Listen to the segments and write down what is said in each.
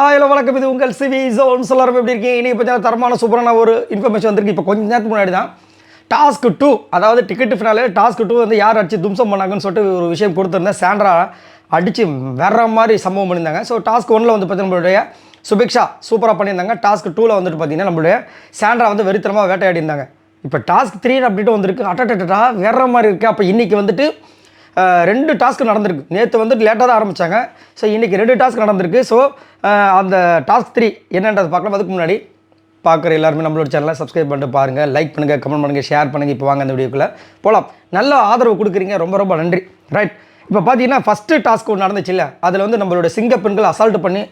Hello வணக்கம் இது உங்கள் சிவி ஜோன் சொல்லாரம் எப்படி இருக்கீங்க? இனி பார்த்தீங்கன்னா தரமான சூப்பரான ஒரு இன்ஃபர்மேஷன் வந்திருக்கு. இப்போ கொஞ்ச நேரத்துக்கு முன்னாடி தான் டாஸ்க் டூ அதாவது டிக்கெட் ஃபினாலே டாஸ்க் டூ வந்து யார் அடிச்சு தும்சம் பண்ணாங்கன்னு சொல்லிட்டு ஒரு விஷயம் கொடுத்துருந்தேன். சாண்ட்ரா அடித்து வேற மாதிரி சம்பவம் பண்ணியிருந்தாங்க. ஸோ டாஸ்க் ஒன்றில் வந்து பார்த்தீங்கன்னா நம்மளுடைய சுபிக்ஷா சூப்பராக பண்ணியிருந்தாங்க. டாஸ்க் டூவில் வந்துட்டு பார்த்தீங்கன்னா நம்மளுடைய சாண்ட்ரா வந்து வெறித்தனமாக வேட்டையாடி இருந்தாங்க இப்போ டாஸ்க் த்ரீ அப்படின்ட்டு வந்திருக்கு. அட்டா வேற மாதிரி இருக்குது அப்போ இன்றைக்கி வந்துட்டு ரெண்டு டாஸ்க் நடந்திருக்கு. நேற்று வந்துட்டு லேட்டாக தான் ஆரம்பித்தாங்க ஸோ இன்றைக்கி ரெண்டு டாஸ்க் நடந்திருக்கு. ஸோ அந்த டாஸ்க் த்ரீ என்னன்றது பார்க்கலாம். அதுக்கு முன்னாடி பார்க்குற எல்லாருமே நம்மளோட சேனலை சப்ஸ்கிரைப் பண்ணிட்டு பாருங்கள் லைக் பண்ணுங்கள் கமெண்ட் பண்ணுங்கள் ஷேர் பண்ணுங்கள் இப்போ வாங்க அந்த வீடியோக்குள்ளே போகலாம் நல்ல ஆதரவு கொடுக்குறீங்க. ரொம்ப ரொம்ப நன்றி. ரைட் இப்போ பார்த்தீங்கன்னா ஃபஸ்ட்டு டாஸ்க் ஒன்று நடந்துச்சுல்ல அதில் வந்து நம்மளோட சிங்க பெண்கள் அசால்ட் பண்ணி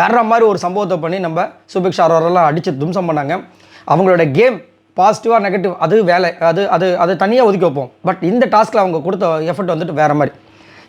வேற மாதிரி ஒரு சம்பவத்தை பண்ணி நம்ம சுபிக்ஷா அரோரெல்லாம் அடித்து தும்சம் பண்ணாங்க. அவங்களோட கேம் பாசிட்டிவாக நெகட்டிவ் அது வேலை. அது அது அது தனியாக ஒதுக்கி வைப்போம். பட் இந்த டாஸ்க்கில் அவங்க கொடுத்த எஃபர்ட் வந்துட்டு வேறு மாதிரி.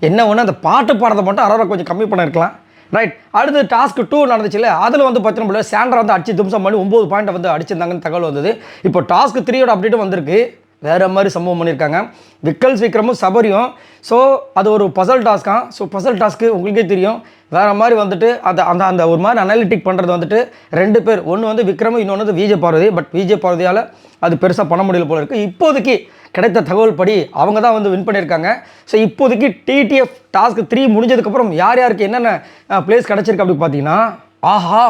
என்ன ஒன்று அந்த பாட்டு பாடுறதை மட்டும் அரோரா கொஞ்சம் கம்மி பண்ணிருக்கலாம். ரைட் அடுத்து டாஸ்க் டூ நடந்துச்சுல அதில் வந்து பார்த்தீங்கன்னா சாண்ட்ரா வந்து அடிச்சு தும்சம் பண்ணி ஒம்பது பாயிண்ட் வந்து அடிச்சிருந்தாங்கன்னு தகவல் வந்தது. இப்போ டாஸ்க் த்ரீயோட அப்டேட்டும் வந்திருக்கு. வேறு மாதிரி சம்பவம் பண்ணியிருக்காங்க விக்கல் சீக்கிரமும் சபரியும். ஸோ அது ஒரு பசல் டாஸ்க்காக ஸோ பசல் டாஸ்க்கு உங்களுக்கே தெரியும். வேறு மாதிரி வந்துட்டு அந்த அந்த அந்த ஒரு மாதிரி அனாலிட்டிக் பண்ணுறது வந்துட்டு ரெண்டு பேர். ஒன்று வந்து விக்ரமும் இன்னொன்று வந்து விஜய் பார்வதி. பட் விஜய் பார்வதியால் அது பெருசாக பண்ண முடியல போல இருக்குது இப்போதைக்கு கிடைத்த தகவல் படி அவங்க தான் வந்து வின் பண்ணியிருக்காங்க ஸோ இப்போதைக்கு டிடிஎஃப் டாஸ்க் த்ரீ முடிஞ்சதுக்கப்புறம் யார் யாருக்கு என்னென்ன பிளேஸ் கிடச்சிருக்கு அப்படின்னு பார்த்தீங்கன்னா ஆஹா!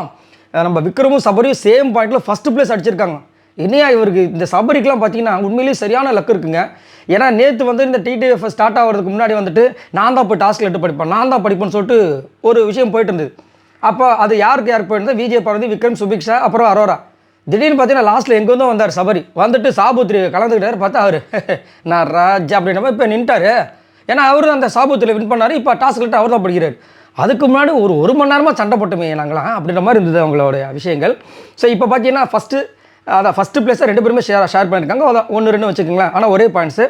நம்ம விக்ரமும் சபரியும் சேம் பாயிண்டில் ஃபஸ்ட்டு பிளேஸ் அடிச்சிருக்காங்க. என்னையா இவருக்கு இந்த சபரிக்கெலாம் பார்த்தீங்கன்னா உண்மையிலேயே சரியான லக் இருக்குங்க. ஏன்னா நேற்று வந்து இந்த டிடிஎஃப் ஸ்டார்ட் ஆகிறதுக்கு முன்னாடி வந்துட்டு நான் தான் போய் டாஸ்க் லெட்டு படிப்பேன். நான் தான் படிப்பேன்னு சொல்லிட்டு ஒரு விஷயம் போயிட்டு இருந்தது. அப்போ அது யாருக்கு யாருக்கு போயிருந்தது விஜய் பார்வதி விக்ரம் சுபிக்ஷா அப்புறம் அரோரா. திடீர்னு பார்த்தீங்கன்னா லாஸ்ட்டில் எங்கே வந்தார் சபரி. வந்துட்டு சாபுத்ரி கலந்துக்கிட்டாரு. பார்த்தா அவர் நான் ராஜா அப்படின்ற மாதிரி இப்போ நின்ட்டாரு. ஏன்னா அவர் அந்த சாபுத்தில் வின் பண்ணார். இப்போ டாஸ்க் லெட்டு அவர் தான் படிக்கிறார். அதுக்கு முன்னாடி ஒரு ஒரு மணி நேரமாக சண்டை போட்டுமே நாங்களாம் அப்படின்ற மாதிரி இருந்தது அவங்களோட விஷயங்கள். ஸோ இப்போ பார்த்தீங்கன்னா ஃபஸ்ட்டு அதான் ஃபஸ்ட்டு பிளேஸை ரெண்டு பேருமே ஷேர் ஷேர் பண்ணியிருக்காங்க. அதான் ஒன்று ரெண்டு வச்சுக்கோங்களேன். ஆனால் ஒரே பாயிண்ட்ஸு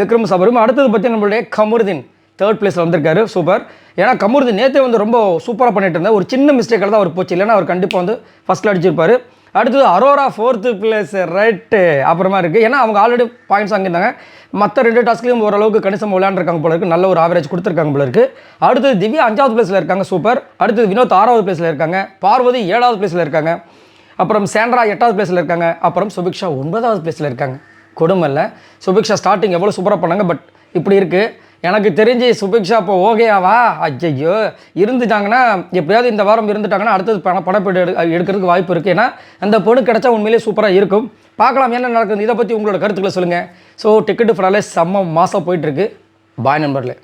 விக்ரம் சபரும். அடுத்தது பற்றி நம்மளுடைய கமருதீன். தேர்ட் பிளேஸில் வந்திருக்காரு. சூப்பர் ஏன்னா கமருதீன் நேற்றே வந்து ரொம்ப சூப்பராக பண்ணிட்டு இருந்தார். ஒரு சின்ன மிஸ்டேக்கில் தான் அவர் போச்சு. இல்லைன்னா அவர் கண்டிப்பாக வந்து ஃபஸ்ட்டில் அடிச்சிருப்பார். அடுத்தது அரோரா ஃபோர்த்து பிளேஸ் ரைட்டு அப்புறமா இருக்குது ஏன்னா அவங்க ஆல்ரெடி பாயிண்ட்ஸ் வாங்கியிருந்தாங்க. மற்ற ரெண்டு டாஸ்க்லையும் ஓரளவுக்கு கணிசமாக விளையாண்டுருக்காங்க போல இருக்குது நல்ல ஒரு ஆவரேஜ் கொடுத்துருக்காங்க போல இருக்குது அடுத்தது திவ்யா அஞ்சாவது பிளேஸில் இருக்காங்க. சூப்பர் அடுத்தது வினோத் ஆறாவது பிளேஸில் இருக்காங்க. பார்வதி ஏழாவது பிளேஸில் இருக்காங்க. அப்புறம் சாண்ட்ரா எட்டாவது பிளேஸில் இருக்காங்க. அப்புறம் சுபிக்ஷா ஒன்பதாவது பிளேஸில் இருக்காங்க. கொடுமை இல்லை. சுபிக்ஷா ஸ்டார்டிங் எவ்வளோ சூப்பராக பண்ணாங்க பட் இப்படி இருக்குது எனக்கு தெரிஞ்சு சுபிக்ஷா இப்போ ஓகேவா ஐயையோ இருந்துட்டாங்கன்னா எப்படியாவது இந்த வாரம் இருந்துட்டாங்கன்னா அடுத்தது பண பணப்பீடு எடு எடுக்கிறதுக்கு வாய்ப்பு இருக்குது ஏன்னா அந்த பொண்ணு கிடச்சா உண்மையிலேயே சூப்பராக இருக்கும். பார்க்கலாம் என்ன நடக்குது இதை பற்றி உங்களோட கருத்துக்களை சொல்லுங்கள் ஸோ டிக்கெட்டு ஃப்ராலே செம்ம மாதம் போயிட்டுருக்கு பாய் நண்பர்களே.